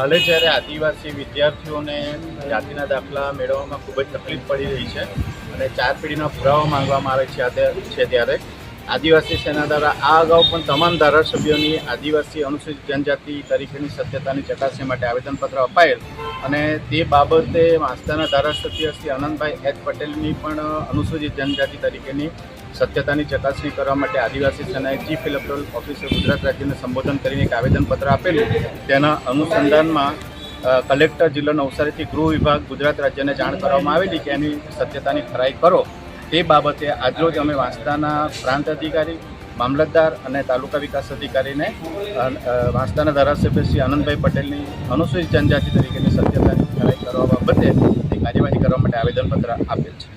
હાલે જ્યારે આદિવાસી વિદ્યાર્થીઓને જાતિના દાખલા મેળવવામાં ખૂબ જ તકલીફ પડી રહી છે અને ચાર પેઢીના પુરાવા માંગવામાં આવે છે ત્યારે. આદિવાસી સેના દ્વારા આ અગાઉ પણ તમામ ધારાસભ્યોની આદિવાસી અનુસૂચિત જનજાતિ તરીકેની સત્યતાની ચકાસણી માટે આવેદનપત્ર અપાયેલ અને તે બાબતે વાંસદાના ધારાસભ્ય શ્રી આનંદભાઈ એચ પટેલની પણ અનુસૂચિત જનજાતિ તરીકેની સત્યતાની ચકાસણી કરવા માટે આદિવાસી સેનાએ ચીફ ઇલેક્ટોરલ ઓફિસર ગુજરાત રાજ્યને સંબોધન કરીને એક આવેદનપત્ર આપેલું. તેના અનુસંધાનમાં કલેક્ટર જિલ્લા નવસારીથી ગૃહ વિભાગ ગુજરાત રાજ્યને જાણ કરવામાં આવેલી કે એની સત્યતાની ખરાઈ કરો. તે બાબતે આજરોજ અમે વાંસદાના પ્રાંત અધિકારી, મામલતદાર અને તાલુકા વિકાસ અધિકારીને વાંસદાના ધારાસભ્ય શ્રી આનંદભાઈ પટેલની અનુસૂચિત જનજાતિ તરીકેની સત્યતાની ખરાઈ કરવા બાબતે કાર્યવાહી કરવા માટે આવેદનપત્ર આપેલ છે.